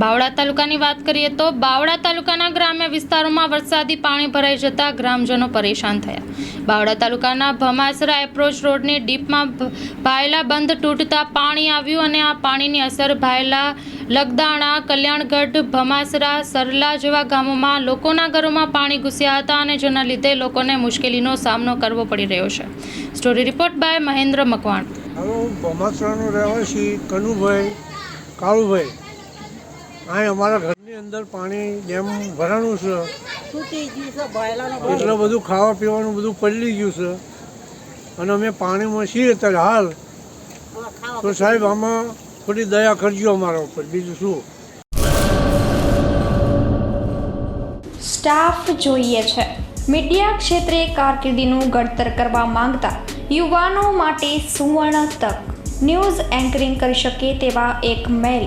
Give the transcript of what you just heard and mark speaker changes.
Speaker 1: બાવળા તાલુકાની વાત કરીએ તો બાવળા તાલુકાના ગ્રામ્ય વિસ્તારોમાં વરસાદી પાણી ભરાઈ જતા ગ્રામજનો પરેશાન થયા. બાવળા તાલુકાના ભમાસરા એપ્રોચ રોડની ડીપમાં ભાયલા બંધ તૂટતા પાણી આવ્યું અને આ પાણીની અસર ભાયલા, લગદાણા, કલ્યાણગઢ, ભમાસરા, સરલા જેવા ગામોમાં લોકોના ઘરોમાં પાણી ઘૂસ્યા હતા અને જેના લીધે લોકોને મુશ્કેલીનો સામનો કરવો પડી રહ્યો છે. Story report by Mahendra Makwana.
Speaker 2: હું ભમાસરાનો રહેવાસી કનુભાઈ, કાળુભાઈ. અહીં અમારા ઘરની અંદર પાણી ડેમ ભરાણું છે એટલે બધું ખાવા પીવાનું બધું પલળી ગયું છે. અને અમે પાણીમાં છીએ અત્યારે હાલ. તો સાહેબ આમાં થોડી દયા કરજો અમારા ઉપર. બીજું શું?
Speaker 3: સ્ટાફ જોઈએ છે. મીડિયા ક્ષેત્રે કારકિર્દીનું ઘડતર કરવા માંગતા યુવાનો માટે સુવર્ણ તક. ન્યૂઝ એન્કરિંગ કરી શકે તેવા એક મેલ.